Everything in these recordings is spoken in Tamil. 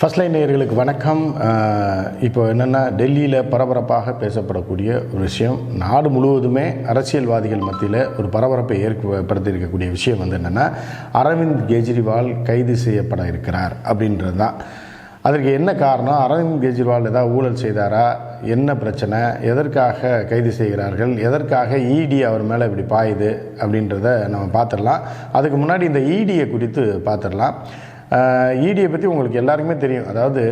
ஃபர்ஸ்ட் லைன் நேயர்களுக்கு வணக்கம். இப்போ என்னென்னா டெல்லியில் பரபரப்பாக பேசப்படக்கூடிய ஒரு விஷயம். நாடு முழுவதுமே அரசியல்வாதிகள் மத்தியில் ஒரு பரபரப்பை ஏற்படுத்தியிருக்கக்கூடிய விஷயம் வந்து என்னென்னா அரவிந்த் கெஜ்ரிவால் கைது செய்யப்பட இருக்கிறார் அப்படின்றது தான் அதற்கு என்ன காரணம்? அரவிந்த் கெஜ்ரிவால் ஏதாவது ஊழல் செய்தாரா? என்ன பிரச்சனை? எதற்காக கைது செய்கிறார்கள்? எதற்காக இடி அவர் மேலே இப்படி பாயுது அப்படின்றத நம்ம பார்த்துடலாம். அதுக்கு முன்னாடி இந்த இடியை குறித்து பார்த்துடலாம். இடியை பற்றி உங்களுக்கு எல்லாருக்குமே தெரியும். அதாவது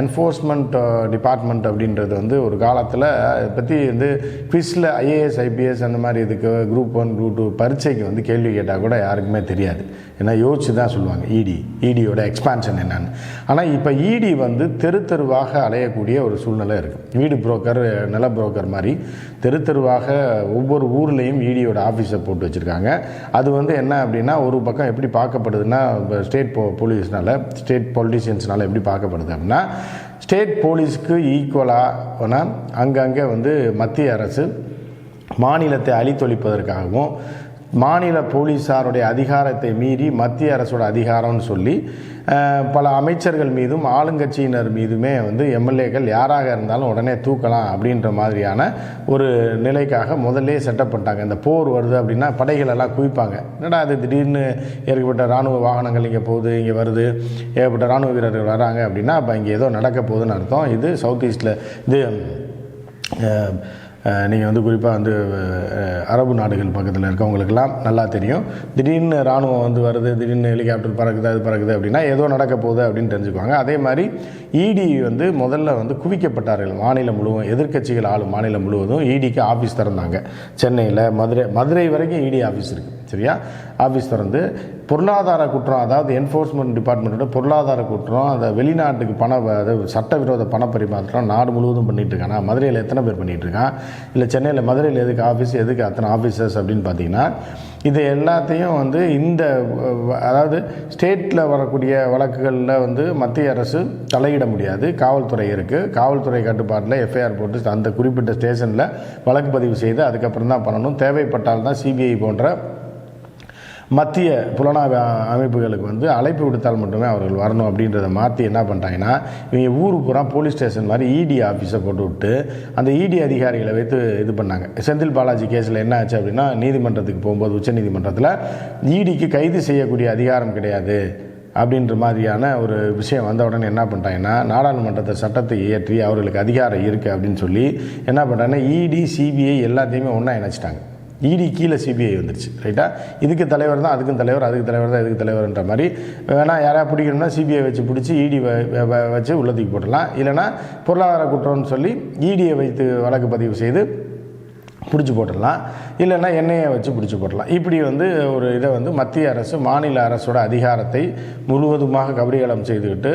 என்ஃபோர்ஸ்மெண்ட் டிபார்ட்மெண்ட் uh, அப்படின்றது வந்து ஒரு காலத்தில் இதை பற்றி வந்து குவிஸில் ஐஏஎஸ் ஐபிஎஸ் அந்த மாதிரி இதுக்கு குரூப் ஒன் குரூப் டூ பரீட்சைக்கு வந்து கேள்வி கேட்டால் கூட யாருக்குமே தெரியாது. ஏன்னா யோசிச்சு தான் சொல்லுவாங்க இடி இடியோட எக்ஸ்பான்ஷன் என்னன்னு. ஆனால் இப்போ இடி வந்து தெரு தெருவாக அலையக்கூடிய ஒரு சூழ்நிலை இருக்குது வீடு புரோக்கர் நில புரோக்கர் மாதிரி தெரு தெருவாக ஒவ்வொரு ஊர்லேயும் இடியோட ஆஃபீஸை போட்டு வச்சுருக்காங்க. அது வந்து என்ன அப்படின்னா ஒரு பக்கம் எப்படி பார்க்கப்படுதுன்னா ஸ்டேட் போலீஸ் போலீஸ்னால ஸ்டேட் பொலிட்டிஷியன்ஸ்னால எப்படி பார்க்கப்படுது அப்படின்னா ஸ்டேட் போலீஸுக்கு ஈக்குவலாக அங்கங்கே வந்து மத்திய அரசு மாநிலத்தை அழித்தொழிப்பதற்காகவும் மாநில போலீஸாருடைய அதிகாரத்தை மீறி மத்திய அரசோட அதிகாரம்னு சொல்லி பல அமைச்சர்கள் மீதும் ஆளுங்கட்சியினர் மீதுமே வந்து எம்எல்ஏக்கள் யாராக இருந்தாலும் உடனே தூக்கலாம் அப்படின்ற மாதிரியான ஒரு நிலைக்காக முதல்லே செட்டப் பண்ணிட்டாங்க இந்த போர் வருது அப்படின்னா படைகள் எல்லாம் குவிப்பாங்க. என்னடா அது திடீர்னு ஏற்பட்ட இராணுவ வாகனங்கள் இங்கே போகுது இங்கே வருது. ஏகப்பட்ட இராணுவ வீரர்கள் வராங்க அப்படின்னா அப்போ இங்கே ஏதோ நடக்க போகுதுன்னு அர்த்தம். இது சவுத் ஈஸ்டில் இது நீங்கள் வந்து குறிப்பாக வந்து அரபு நாடுகள் பக்கத்தில் இருக்கவங்களுக்கெல்லாம் நல்லா தெரியும். திடீர்னு இராணுவம் வந்து வருது திடீர்னு ஹெலிகாப்டர் பறக்குது அது பறக்குது அப்படின்னா ஏதோ நடக்க போகுது அப்படின்னு தெரிஞ்சுக்குவாங்க. அதே மாதிரி இடி வந்து முதல்ல வந்து குவிக்கப்பட்டார்கள் மாநிலம் முழுவதும் எதிர்க்கட்சிகள் ஆளும் மாநிலம் முழுவதும். இடிக்கு ஆஃபீஸ் திறந்தாங்க. சென்னையில் மதுரை மதுரை வரைக்கும் இடி ஆஃபீஸ் இருக்குது சரியா ஆஃபீஸ் திறந்து பொருளாதார குற்றம் அதாவது என்ஃபோர்ஸ்மெண்ட் டிபார்ட்மெண்ட்டோட பொருளாதார குற்றம் அந்த வெளிநாட்டுக்கு பண அதாவது சட்டவிரோத பண பரிமாற்றம் நாடு முழுவதும் பண்ணிகிட்டு இருக்கானா மதுரையில் எத்தனை பேர் பண்ணிட்டு இருக்கான் இல்லை சென்னையில் மதுரையில் எதுக்கு ஆஃபீஸ் எதுக்கு அத்தனை ஆஃபீஸர்ஸ் அப்படின்னு பார்த்தீங்கன்னா இது எல்லாத்தையும் வந்து இந்த அதாவது ஸ்டேட்டில் வரக்கூடிய வழக்குகளில் வந்து மத்திய அரசு தலையிட முடியாது. காவல்துறை இருக்குது காவல்துறை கட்டுப்பாட்டில் எஃப்ஐஆர் போட்டு அந்த குறிப்பிட்ட ஸ்டேஷனில் வழக்கு பதிவு செய்து அதுக்கப்புறம் தான் பண்ணணும் தேவைப்பட்டால் தான் சிபிஐ போன்ற மத்திய புலனாய்வு அமைப்புகளுக்கு வந்து அழைப்பு விடுத்தால் மட்டுமே அவர்கள் வரணும் அப்படின்றத மாற்றி என்ன பண்ணிட்டாங்கன்னா இவங்க ஊர் பூரா போலீஸ் ஸ்டேஷன் மாதிரி இடி ஆஃபீஸை போட்டு விட்டு அந்த இடி அதிகாரிகளை வைத்து இது பண்ணாங்க. செந்தில் பாலாஜி கேஸில் என்ன ஆச்சு அப்படின்னா நீதிமன்றத்துக்கு போகும்போது உச்சநீதிமன்றத்தில் இடிக்கு கைது செய்யக்கூடிய அதிகாரம் கிடையாது அப்படின்ற மாதிரியான ஒரு விஷயம் வந்த உடனே என்ன பண்ணிட்டாங்கன்னா நாடாளுமன்றத்தை சட்டத்தை இயற்றி அவர்களுக்கு அதிகாரம் இருக்குது அப்படின்னு சொல்லி என்ன பண்ணுறாங்கன்னா இடி சிபிஐ எல்லாத்தையுமே ஒன்றா இணைச்சிட்டாங்க. இடி கீழே சிபிஐ வந்துருச்சு ரைட்டா இதுக்கு தலைவர் தான் அதுக்கும் தலைவர் அதுக்கு தலைவர் தான் இதுக்கு தலைவர்ன்ற மாதிரி. வேணால் யாராவது பிடிக்கணும்னா சிபிஐ வச்சு பிடிச்சி இடி வச்சு உள்ளத்துக்கு போட்டுடலாம். இல்லைன்னா பொருளாதார குற்றம்னு சொல்லி இடியை வைத்து வழக்கு பதிவு செய்து பிடிச்சி போட்டுடலாம். இல்லைன்னா எண்ணெயை வச்சு பிடிச்சி போடலாம் இப்படி வந்து ஒரு இதை வந்து மத்திய அரசு மாநில அரசோட அதிகாரத்தை முழுவதுமாக கபடிகலம் செய்துக்கிட்டு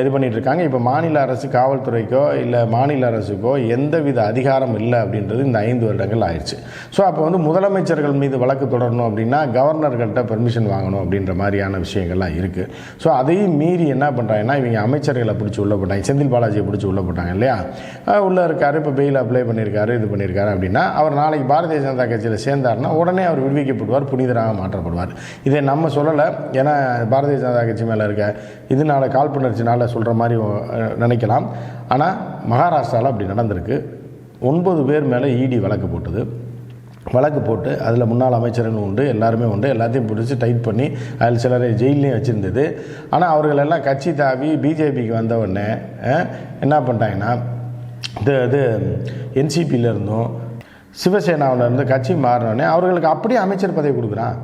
இது பண்ணிட்டு இருக்காங்க. இப்போ மாநில அரசு காவல்துறைக்கோ இல்லை மாநில அரசுக்கோ எந்தவித அதிகாரம் இல்லை அப்படின்றது இந்த ஐந்து வருடங்கள் ஆயிடுச்சு. ஸோ அப்போ வந்து முதலமைச்சர்கள் மீது வழக்கு தொடரணும் அப்படின்னா கவர்னர்கள்ட்ட பெர்மிஷன் வாங்கணும் அப்படின்ற மாதிரியான விஷயங்கள்லாம் இருக்குது ஸோ அதையும் மீறி என்ன பண்ணுறாங்கன்னா இவங்க அமைச்சர்களை பிடிச்சி உள்ள போட்டாங்க. செந்தில் பாலாஜியை பிடிச்சி உள்ள போட்டாங்க இல்லையா? உள்ளே இருக்கார் இருக்காரு இப்போ பெயில் அப்ளை பண்ணியிருக்காரு இது பண்ணியிருக்காரு அப்படின்னா அவர் நாளைக்கு பாரதிய ஜனதா கட்சியில் சேர்ந்தாருன்னா உடனே அவர் விடுவிக்கப்படுவார் புனிதராக மாற்றப்படுவார். இதை நம்ம சொல்லலை. ஏன்னா பாரதிய ஜனதா கட்சி மேலே இருக்க இதனால காழ்ப்புணர்ச்சினால சொல்கிற மாதிரி நினைக்கலாம். ஆனால் மகாராஷ்டிராவில் அப்படி நடந்திருக்கு. ஒன்பது பேர் மேலே இடி வழக்கு போட்டது. வழக்கு போட்டு அதில் முன்னாள் அமைச்சர்கள் உண்டு எல்லாருமே உண்டு எல்லாத்தையும் பிடிச்சி டைட் பண்ணி அதில் சிலரை ஜெயிலையும் வச்சுருந்தது. ஆனால் அவர்கள் எல்லாம் கட்சி தாவி பிஜேபிக்கு வந்த உடனே என்ன பண்ணிட்டாங்கன்னா இது இது என்சிபியில் இருந்தும் கட்சி மாறினோடனே அவர்களுக்கு அப்படியே அமைச்சர் பதவி கொடுக்குறான்.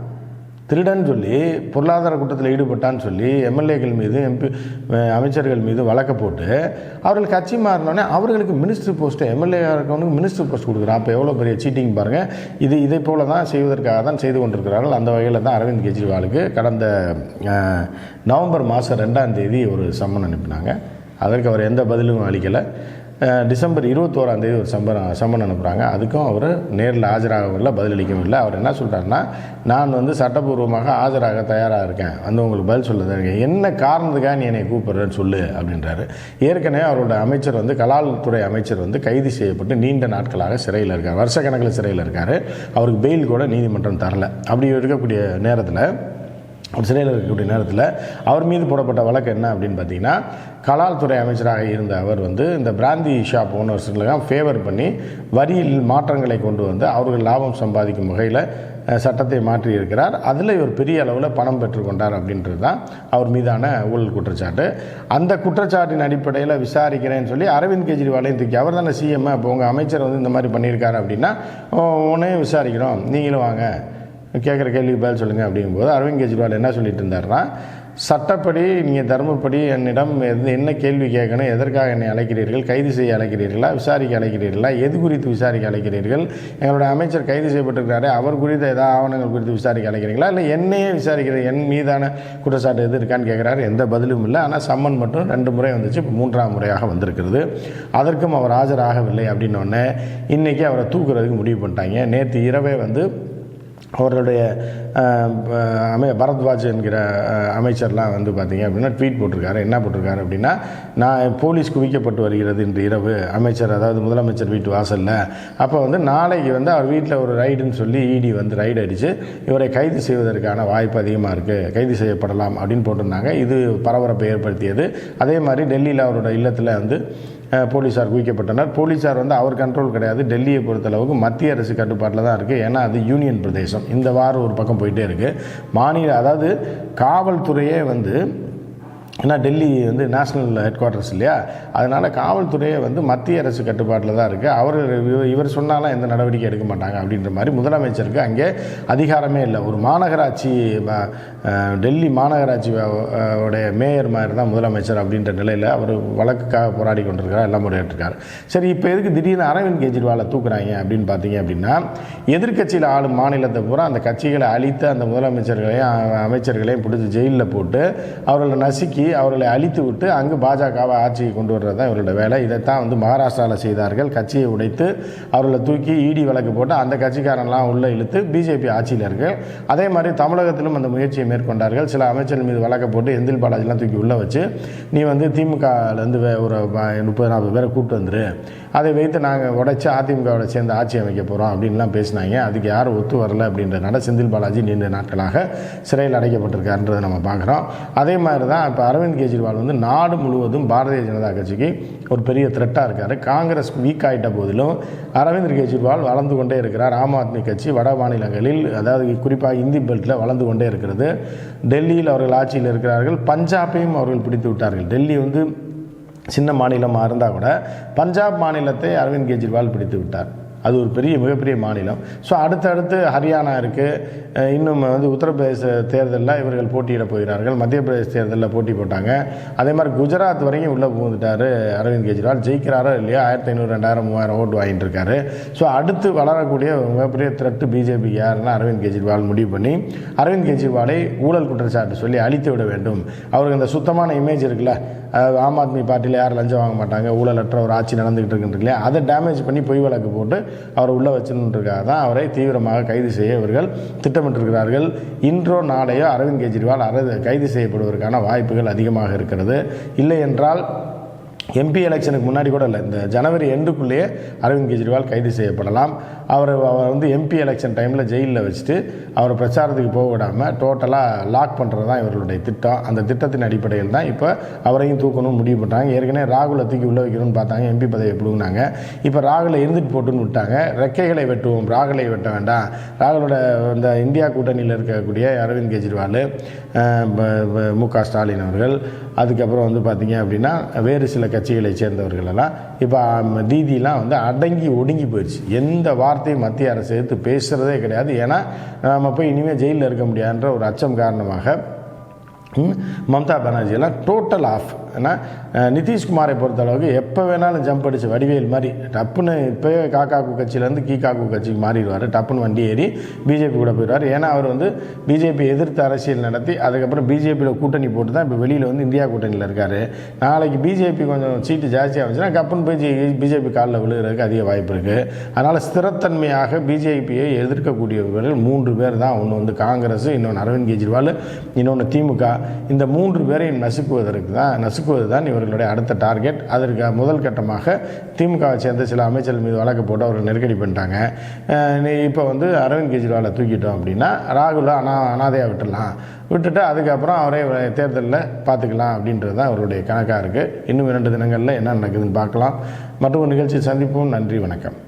திருடன் சொல்லி பொருளாதார குற்றத்தில் ஈடுபட்டான்னு சொல்லி எம்எல்ஏக்கள் மீது எம்பி அமைச்சர்கள் மீது வழக்க போட்டு அவர்கள் கட்சி மாறினோடனே அவர்களுக்கு மினிஸ்டர் போஸ்ட்டு எம்எல்ஏ இருக்கவனுக்கு மினிஸ்டர் போஸ்ட் கொடுக்குறான். அப்போ எவ்வளோ பெரிய சீட்டிங் பாருங்கள் இது இதை போல தான் செய்வதற்காக தான் செய்து கொண்டிருக்கிறார்கள். அந்த வகையில் தான் அரவிந்த் கெஜ்ரிவாலுக்கு கடந்த நவம்பர் மாதம் ரெண்டாம் தேதி ஒரு சம்மன் அனுப்பினாங்க. அதற்கு அவர் எந்த பதிலும் அளிக்கலை. டிசம்பர் இருபத்தோராந்தேதி ஒரு சம்பரம் சம்மன் அனுப்புகிறாங்க அதுக்கும் அவர் நேரில் ஆஜராகவில்லை பதிலளிக்கவும் இல்லை. அவர் என்ன சொல்கிறாருன்னா நான் வந்து சட்டப்பூர்வமாக ஆஜராக தயாராக இருக்கேன். வந்து உங்களுக்கு பதில் சொல்ல இருக்கேன். என்ன காரணத்துக்காக நீ என்னை கூப்பிடுறேன்னு சொல்லு அப்படின்றாரு. ஏற்கனவே அவரோட அமைச்சர் வந்து கலால்துறை அமைச்சர் வந்து கைது செய்யப்பட்டு நீண்ட நாட்களாக சிறையில் இருக்கார். வருஷக்கணக்கில் சிறையில் இருக்கார். அவருக்கு பெயில் கூட நீதிமன்றம் தரலை. அப்படி இருக்கக்கூடிய நேரத்தில் சிறையில் இருக்கக்கூடிய நேரத்தில் அவர் மீது போடப்பட்ட வழக்கு என்ன அப்படின்னு பார்த்தீங்கன்னா கலால்துறை அமைச்சராக இருந்த அவர் வந்து இந்த பிராந்தி ஷாப் ஓனர்ஸ்லாம் ஃபேவர் பண்ணி வரியில் மாற்றங்களை கொண்டு வந்து அவர்கள் லாபம் சம்பாதிக்கும் வகையில் சட்டத்தை மாற்றி இருக்கிறார். அதில் இவர் பெரிய அளவில் பணம் பெற்றுக்கொண்டார் அப்படின்றது தான் அவர் மீதான ஊழல் குற்றச்சாட்டு. அந்த குற்றச்சாட்டின் அடிப்படையில் விசாரிக்கிறேன்னு சொல்லி அரவிந்த் கெஜ்ரிவாலையும் தூக்கி அவர் தானே சிஎம் அப்போ உங்கள் அமைச்சர் வந்து இந்த மாதிரி பண்ணியிருக்காரு அப்படின்னா உடனே விசாரிக்கிறோம். நீங்களும் வாங்க. கேட்குற கேள்விக்கு பதில் சொல்லுங்கள் அப்படிங்கும்போது அரவிந்த் கெஜ்ரிவால் என்ன சொல்லிட்டு இருந்தார்னா சட்டப்படி நீங்கள் தர்மப்படி என்னிடம் எது என்ன கேள்வி கேட்கணும் எதற்காக என்னை அழைக்கிறீர்கள் கைது செய்ய அழைக்கிறீர்களா விசாரிக்க அழைக்கிறீர்களா எது குறித்து விசாரிக்க அழைக்கிறீர்கள் எங்களுடைய அமைச்சர் கைது செய்யப்பட்டிருக்கிறாரே அவர் குறித்த ஏதாவது ஆவணங்கள் குறித்து விசாரிக்க அழைக்கிறீங்களா இல்லை என்னையே விசாரிக்கிற என் மீதான குற்றச்சாட்டு எது இருக்கான்னு கேட்குறாரு எந்த பதிலும் இல்லை. ஆனால் சம்மன் மட்டும் ரெண்டு முறை வந்துச்சு இப்போ மூன்றாம் முறையாக வந்திருக்கிறது. அதற்கும் அவர் ஆஜராகவில்லை அப்படின்னோடனே இன்றைக்கி அவரை தூக்குறதுக்கு முடிவு பண்ணிட்டாங்க. நேற்று இரவே வந்து அவர்களுடைய அமை பரத்வாஜ் என்கிற அமைச்சர்லாம் வந்து பார்த்தீங்க அப்படின்னா ட்வீட் போட்டிருக்காரு. என்ன போட்டிருக்காரு அப்படின்னா நான் போலீஸ் குவிக்கப்பட்டு வருகிறது இன்று இரவு. அமைச்சர் அதாவது முதலமைச்சர் வீட்டு வாசலில். அப்போ வந்து நாளைக்கு வந்து அவர் வீட்டில் ஒரு ரைடுன்னு சொல்லி இடி வந்து ரைடு அடித்து இவரை கைது செய்வதற்கான வாய்ப்பு அதிகமாக இருக்குது கைது செய்யப்படலாம் அப்படின்னு போட்டிருந்தாங்க. இது பரபரப்பை ஏற்படுத்தியது. அதே மாதிரி டெல்லியில் அவரோட இல்லத்தில் வந்து போலீஸார் குவிக்கப்பட்டனர். போலீஸார் வந்து அவர் கண்ட்ரோல் கிடையாது. டெல்லியை பொறுத்தளவுக்கு மத்திய அரசு கட்டுப்பாட்டில் தான் இருக்குது ஏன்னா அது யூனியன் பிரதேசம். இந்த வாரம் ஒரு பக்கம் போயிட்டே இருக்குது மாநில அதாவது காவல்துறையே வந்து ஏன்னா டெல்லி வந்து நேஷ்னல் ஹெட் குவார்ட்டர்ஸ் இல்லையா? அதனால் காவல்துறையே வந்து மத்திய அரசு கட்டுப்பாட்டில் தான் இருக்குது அவர் இவர் சொன்னாலும் எந்த நடவடிக்கை எடுக்க மாட்டாங்க அப்படின்ற மாதிரி முதலமைச்சருக்கு அங்கே அதிகாரமே இல்லை. ஒரு மாநகராட்சி டெல்லி மாநகராட்சி உடைய மேயர் மாதிரி தான் முதலமைச்சர் அப்படின்ற நிலையில் அவர் வழக்குக்காக போராடி கொண்டிருக்கிறார் எல்லாம் முறையிட்டிருக்கார். சரி இப்போ எதுக்கு திடீர்னு அரவிந்த் கெஜ்ரிவாலை தூக்குறாங்க அப்படின்னு பார்த்தீங்க அப்படின்னா எதிர்க்கட்சியில் ஆளும் மாநிலத்தை பூரா அந்த கட்சிகளை அழித்து அந்த முதலமைச்சர்களையும் அமைச்சர்களையும் பிடிச்சி ஜெயிலில் போட்டு அவர்களை நசுக்கி அவர்களை அழித்து விட்டு அங்கு பாஜகவை ஆட்சிக்கு கொண்டு வர்றது தான் இவரோட வேலை. இதைத்தான் வந்து மகாராஷ்டிராவில் செய்தார்கள். கட்சியை உடைத்து அவர்களை தூக்கி இடி வழக்கு போட்டு அந்த கட்சிக்காரன்லாம் உள்ளே இழுத்து பிஜேபி ஆட்சியில் இருக்கு. அதே மாதிரி தமிழகத்திலும் அந்த முயற்சியை மேற்கொண்டார்கள். சில அமைச்சர்கள் மீது வழக்கை போட்டு எந்தில் பாலாஜிலாம் தூக்கி உள்ளே வச்சு நீ வந்து திமுகலேருந்து ஒரு முப்பது நாற்பது பேரை கூப்பிட்டு வந்துரு. அதை வைத்து நாங்கள் உடைச்சி அதிமுகவோட சேர்ந்து ஆட்சி அமைக்க போகிறோம் அப்படின்லாம் பேசினாங்க. அதுக்கு யாரும் ஒத்து வரல அப்படின்றதுனால செந்தில் பாலாஜி நீண்ட நாட்களாக சிறையில் அடைக்கப்பட்டிருக்காருன்றதை நம்ம பார்க்குறோம். அதே மாதிரி தான் இப்போ அரவிந்த் கெஜ்ரிவால் வந்து நாடு முழுவதும் பாரதிய ஜனதா கட்சிக்கு ஒரு பெரிய த்ரெட்டாக இருக்கார். காங்கிரஸ் வீக் ஆகிட்ட போதிலும் அரவிந்த் கெஜ்ரிவால் வளர்ந்து கொண்டே இருக்கிறார். ஆம் ஆத்மி கட்சி வட மாநிலங்களில் அதாவது குறிப்பாக இந்தி பெல்ட்டில் வளர்ந்து கொண்டே இருக்கிறது. டெல்லியில் அவர்கள் ஆட்சியில் இருக்கிறார்கள். பஞ்சாபையும் அவர்கள் பிடித்து விட்டார்கள். டெல்லி வந்து சின்ன மாநிலமாக இருந்தால் கூட பஞ்சாப் மாநிலத்தை அரவிந்த் கெஜ்ரிவால் பிடித்து விட்டார். அது ஒரு பெரிய மிகப்பெரிய மாநிலம். ஸோ அடுத்தடுத்து ஹரியானா இருக்குது இன்னும் வந்து உத்தரப்பிரதேச தேர்தலில் இவர்கள் போட்டியிட போகிறார்கள். மத்திய பிரதேச தேர்தலில் போட்டி போட்டாங்க. அதே மாதிரி குஜராத் வரைக்கும் உள்ளே புகுந்துட்டார் அரவிந்த் கெஜ்ரிவால். ஜெயிக்கிறாரோ இல்லையா ஆயிரத்தி ஐநூறு ரெண்டாயிரம் மூவாயிரம் ஓட்டு வாங்கிட்டு இருக்காரு ஸோ அடுத்து வளரக்கூடிய மிகப்பெரிய த்ரெட்டு பிஜேபி யாருன்னா அரவிந்த் கெஜ்ரிவால் முடிவு பண்ணி அரவிந்த் கெஜ்ரிவாலை ஊழல் குற்றச்சாட்டு சொல்லி அழித்து விட வேண்டும். அவருக்கு அந்த சுத்தமான இமேஜ் இருக்குல்ல ஆம் ஆத்மி பார்ட்டியில் யாரும் லஞ்சம் வாங்க மாட்டாங்க. ஊழலற்ற ஒரு ஆட்சி நடந்துகிட்டு இருக்குன்னு இல்லையா? அதை டேமேஜ் பண்ணி பொய் வழக்கு போட்டு அவரை உள்ளே வச்சுருக்காக தான் அவரை தீவிரமாக கைது செய்ய இவர்கள் திட்டமிட்டிருக்கிறார்கள். இன்றோ நாளையோ அரவிந்த் கெஜ்ரிவால் அர கைது செய்யப்படுவதற்கான வாய்ப்புகள் அதிகமாக இருக்கிறது. இல்லை என்றால் எம்பி எலெக்ஷனுக்கு முன்னாடி கூட இல்லை. இந்த ஜனவரி எண்டுக்குள்ளேயே அரவிந்த் கெஜ்ரிவால் கைது செய்யப்படலாம். அவர் அவர் வந்து எம்பி எலெக்ஷன் டைமில் ஜெயிலில் வச்சுட்டு அவர் பிரச்சாரத்துக்கு போக விடாமல் டோட்டலாக லாக் பண்ணுறது தான் இவர்களுடைய திட்டம். அந்த திட்டத்தின் அடிப்படையில் தான் இப்போ அவரையும் தூக்கணும்னு முடிவு பண்ணுறாங்க ஏற்கனவே ராகுலை தூக்கி உள்ளே வைக்கணும்னு பார்த்தாங்க. எம்பி பதவியை பிடுங்கினாங்க. இப்போ ராகுலை இருந்துட்டு போட்டுன்னு விட்டாங்க. ரெக்கைகளை வெட்டுவோம் ராகுலை வெட்ட வேண்டாம். ராகுலோட இந்த இந்தியா கூட்டணியில் இருக்கக்கூடிய அரவிந்த் கெஜ்ரிவால் மு க ஸ்டாலின் அவர்கள் அதுக்கப்புறம் வந்து பார்த்தீங்க அப்படின்னா வேறு சில கட்சிகளை சேர்ந்தவர்கள் எல்லாம் இப்போ தீதிலாம் வந்து அடங்கி ஒடுங்கி போயிடுச்சு எந்த வார்த்தையும் மத்திய அரசு எடுத்து பேசுகிறதே கிடையாது. ஏன்னா நம்ம போய் இனிமேல் ஜெயிலில் இருக்க முடியாதுன்ற ஒரு அச்சம் காரணமாக மம்தா பானர்ஜியெல்லாம் டோட்டல் ஆஃப் ஏன்னா நிதிஷ்குமாரை பொறுத்தளவுக்கு எப்போ வேணாலும் ஜம்ப் அடிச்சு வடிவேல் மாதிரி டப்புன்னு இப்போயே காக்காக்கு கட்சியிலேருந்து கீகாக்கு கட்சிக்கு மாறிடுவார். டப்புன்னு வண்டி ஏறி பிஜேபி கூட போயிடுவார். ஏன்னா அவர் வந்து பிஜேபி எதிர்த்து அரசியல் நடத்தி அதுக்கப்புறம் பிஜேபியில் கூட்டணி போட்டு தான் இப்போ வெளியில் வந்து இந்தியா கூட்டணியில் இருக்கார். நாளைக்கு பிஜேபி கொஞ்சம் சீட்டு ஜாஸ்தியாக இருந்துச்சுன்னா கப்புன்னு போய் பிஜேபி காலில் விழுகிறதுக்கு அதிக வாய்ப்பு இருக்குது அதனால் ஸ்திரத்தன்மையாக பிஜேபியை எதிர்க்கக்கூடியவர்கள் மூன்று பேர் தான். ஒன்று வந்து காங்கிரஸ் இன்னொன்று அரவிந்த் கெஜ்ரிவால் இன்னொன்று திமுக. இந்த மூன்று பேரையும் நசுக்குவதற்கு தான் நசுக்கு நசுக்குவது தான் இவர்களுடைய அடுத்த டார்கெட். அதற்கு முதல் கட்டமாக திமுகவை சேர்ந்த சில அமைச்சர்கள் மீது வழக்கு போட்டு அவர்கள் நெருக்கடி பண்ணிட்டாங்க. இப்போ வந்து அரவிந்த் கெஜ்ரிவாலை தூக்கிட்டோம் அப்படின்னா ராகுலை அனா அனாதையாக விட்டுடலாம். விட்டுட்டு அதுக்கப்புறம் அவரே தேர்தலில் பார்த்துக்கலாம் அப்படின்றது தான் அவருடைய கணக்காக இருக்குது இன்னும் இரண்டு தினங்களில் என்ன நடக்குதுன்னு பார்க்கலாம். மற்றும் ஒரு நிகழ்ச்சி சந்திப்போம். நன்றி வணக்கம்.